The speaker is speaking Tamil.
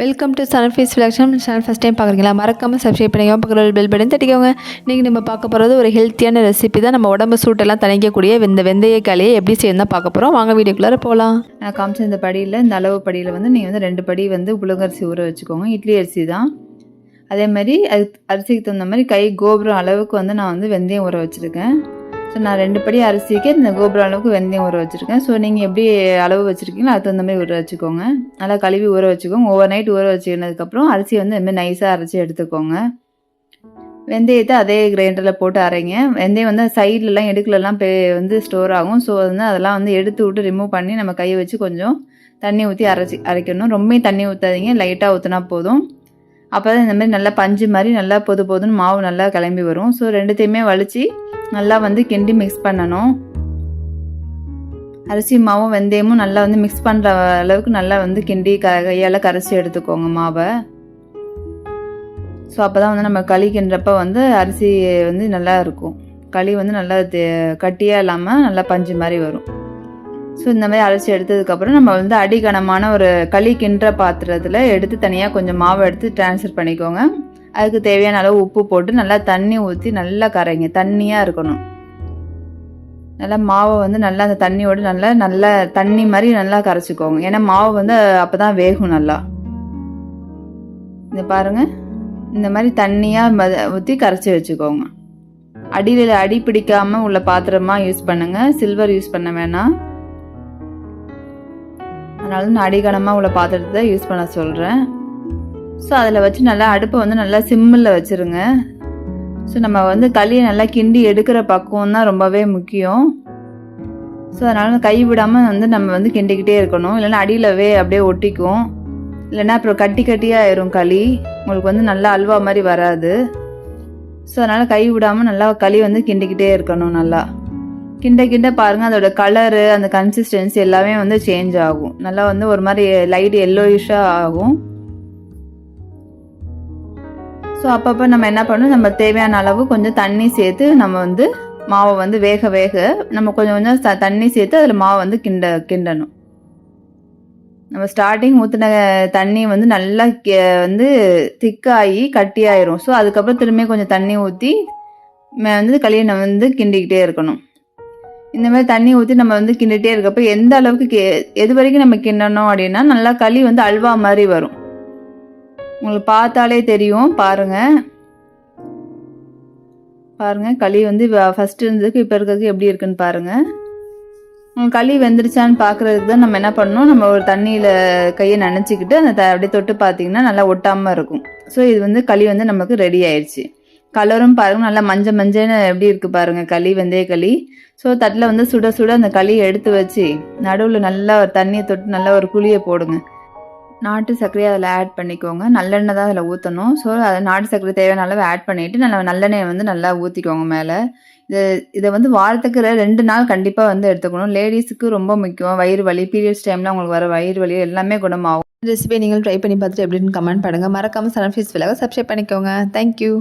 வெல்கம் டு சன் ஃபீஸ் ஃபிளாக்ஷன் சேனல் ஃபஸ்ட் டைம் பார்க்குறீங்களா? மறக்காமல் சப்ஸ்கிரைப் பண்ணிக்கோங்க பக்கத்தில் பெல் பட்டன் தட்டிக்கோங்க. இன்றைக்கி நம்ம பார்க்க போகிறது ஒரு ஹெல்த்தியான ரெசிபி தான். நம்ம உடம்பு சூட்டெல்லாம் தணிக்கக்கூடிய இந்த வெந்தய கலையை எப்படி செய்யணும் தான் பார்க்க போகிறோம் வாங்க வீடியோக்குள்ளார போகலாம். நான் காமிச்ச இந்த படியில் இந்த அளவு படியில் வந்து நீங்கள் வந்து ரெண்டு படி வந்து புழுங்கரிசி ஊற வச்சுக்கோங்க. இட்லி அரிசி தான். அதே மாதிரி அது அரிசிக்கு தகுந்த மாதிரி கை கோபுரம் அளவுக்கு வந்து நான் வந்து வெந்தயம் ஊற வச்சுருக்கேன். ஸோ நான் ரெண்டு படி அரிசிக்கு இந்த கோபுரம் அளவுக்கு வெந்தயம் ஊற வச்சுருக்கேன். ஸோ நீங்கள் எப்படி அளவு வச்சுருக்கீங்களோ அதுக்கு தகுந்த மாதிரி ஊற வச்சுக்கோங்க. நல்லா கழுவி ஊற வச்சுக்கோங்க. ஓவர் நைட் ஊற வச்சுக்கினதுக்கப்புறம் அரிசி வந்து இந்த நைஸாக அரைச்சி எடுத்துக்கோங்க. வெந்தயத்தை அதே கிரைண்டரில் போட்டு அரைங்க. வெந்தயம் வந்து சைட்லலாம் இடுக்குலலாம் பே வந்து ஸ்டோர் ஆகும். ஸோ வந்து அதெல்லாம் வந்து எடுத்து விட்டு ரிமூவ் பண்ணி நம்ம கையை வச்சு கொஞ்சம் தண்ணி ஊற்றி அரைச்சி அரைக்கணும். ரொம்ப தண்ணி ஊற்றாதீங்க லைட்டாக ஊற்றினா போதும். அப்போ தான் இந்த மாதிரி நல்லா பஞ்சு மாதிரி நல்லா பொது பொதுன்னு மாவு நல்லா கிளம்பி வரும். ஸோ ரெண்டுத்தையுமே வலிச்சு நல்லா வந்து கிண்டி மிக்ஸ் பண்ணணும். அரிசி மாவும் வெந்தயமும் நல்லா வந்து மிக்ஸ் பண்ணுற அளவுக்கு நல்லா வந்து கிண்டி க கையால் கரைச்சி எடுத்துக்கோங்க மாவை. ஸோ அப்போ தான் வந்து நம்ம களி கிண்டுறப்ப வந்து அரிசி வந்து நல்லா இருக்கும். களி வந்து நல்லா கட்டியாக இல்லாமல் நல்லா பஞ்சு மாதிரி வரும். ஸோ இந்த மாதிரி அரைச்சி எடுத்ததுக்கப்புறம் நம்ம வந்து அடிகனமான ஒரு களி கிண்டுற பாத்திரத்தில் எடுத்து தனியாக கொஞ்சம் மாவு எடுத்து ட்ரான்ஸ்ஃபர் பண்ணிக்கோங்க. அதுக்கு தேவையான அளவு உப்பு போட்டு நல்லா தண்ணி ஊற்றி நல்லா கரைங்க. தண்ணியாக இருக்கணும். நல்லா மாவை வந்து நல்லா அந்த தண்ணியோடு நல்லா நல்லா தண்ணி மாதிரி நல்லா கரைச்சிக்கோங்க. ஏன்னா மாவு வந்து அப்போ தான் வேகும் நல்லா. இந்த பாருங்கள் இந்த மாதிரி தண்ணியாக ஊற்றி கரைச்சி வச்சுக்கோங்க. அடியில் அடி பிடிக்காமல் உள்ள பாத்திரமாக யூஸ் பண்ணுங்கள் சில்வர் யூஸ் பண்ண வேணாம். அதனால நான் அடிகனமாக உள்ள பாத்திரத்தை யூஸ் பண்ண சொல்கிறேன் ஸோ அதில் வச்சு நல்லா அடுப்பை வந்து நல்லா சிம்மில் வச்சுருங்க. ஸோ நம்ம வந்து களியை நல்லா கிண்டி எடுக்கிற பக்குவம் தான் ரொம்பவே முக்கியம். ஸோ அதனால் கை விடாமல் வந்து நம்ம வந்து கிண்டிக்கிட்டே இருக்கணும். இல்லைன்னா அடியிலவே அப்படியே ஒட்டிக்கும். இல்லைன்னா அப்புறம் கட்டி கட்டியாக ஆயிரும் களி. உங்களுக்கு வந்து நல்லா அல்வா மாதிரி வராது. ஸோ அதனால் கை விடாமல் நல்லா களி வந்து கிண்டிக்கிட்டே இருக்கணும் நல்லா. கிண்ட கிண்ட பாருங்கள் அதோட கலரு அந்த கன்சிஸ்டன்சி எல்லாமே வந்து சேஞ்ச் ஆகும். நல்லா வந்து ஒரு மாதிரி லைட் எல்லோயிஷாக ஆகும். ஸோ அப்பப்போ நம்ம என்ன பண்ணணும் நம்ம தேவையான அளவு கொஞ்சம் தண்ணி சேர்த்து நம்ம வந்து மாவை வந்து வேக வேக நம்ம கொஞ்சம் கொஞ்சம் த தண்ணி சேர்த்து அதில் மாவை வந்து கிண்ட கிண்டணும். நம்ம ஸ்டார்டிங் ஊற்றின தண்ணி வந்து நல்லா வந்து திக்காகி கட்டியாயிரும். ஸோ அதுக்கப்புறம் திரும்பி கொஞ்சம் தண்ணி ஊற்றி வந்து களியை வந்து கிண்டிக்கிட்டே இருக்கணும். இந்த மாதிரி தண்ணி ஊற்றி நம்ம வந்து கிண்டிகிட்டே இருக்கப்போ எந்த அளவுக்கு கே எது வரைக்கும் நம்ம கிண்டணும் அப்படின்னா நல்லா களி வந்து அல்வா மாதிரி வரும். உங்களுக்கு பார்த்தாலே தெரியும். பாருங்கள் பாருங்கள் களி வந்து ஃபஸ்ட்டு இருந்ததுக்கு இப்போ இருக்கிறதுக்கு எப்படி இருக்குன்னு பாருங்கள் களி வெந்துருச்சான்னு பார்க்குறதுக்கு தான் நம்ம என்ன பண்ணணும்? நம்ம ஒரு தண்ணியில் கையை நினச்சிக்கிட்டு அந்த த அப்படியே தொட்டு பார்த்தீங்கன்னா நல்லா ஒட்டாமல் இருக்கும். ஸோ இது வந்து களி வந்து நமக்கு ரெடி ஆயிடுச்சு கலரும் பாருங்கள் நல்லா மஞ்சள் மஞ்சள்னு எப்படி இருக்குது பாருங்கள் களி வெந்தய களி. ஸோ தட்டில் வந்து சுட சுட அந்த களியை எடுத்து வச்சு நடுவில் நல்லா ஒரு தண்ணியை தொட்டு நல்லா ஒரு குழியை போடுங்க. நாட்டு சர்க்கரையை அதில் ஆட் பண்ணிக்கோங்க. நல்லெண்ணெய் தான் அதில் ஊற்றணும் ஸோ அதை நாட்டு சர்க்கரை தேவையான அளவு ஆட் பண்ணிவிட்டு நல்லா நல்லெண்ணெயை வந்து நல்லா ஊற்றிக்கோங்க மேலே. இது இதை வந்து வாரத்துக்கு ரெண்டு நாள் கண்டிப்பாக வந்து எடுத்துக்கணும். லேடிஸுக்கு ரொம்ப முக்கியம். வயிறு வலி பீரியட்ஸ் டைமில் உங்களுக்கு வர வயிறு வலி எல்லாமே குணமாகும். ரெசிபியை நீங்கள் ட்ரை பண்ணி பார்த்துட்டு எப்படின்னு கமெண்ட் பண்ணுங்கள் மறக்காமல் சன்ஃபீஸ் விலாக சப்ஸ்கிரைப் பண்ணிக்கோங்க. Thank you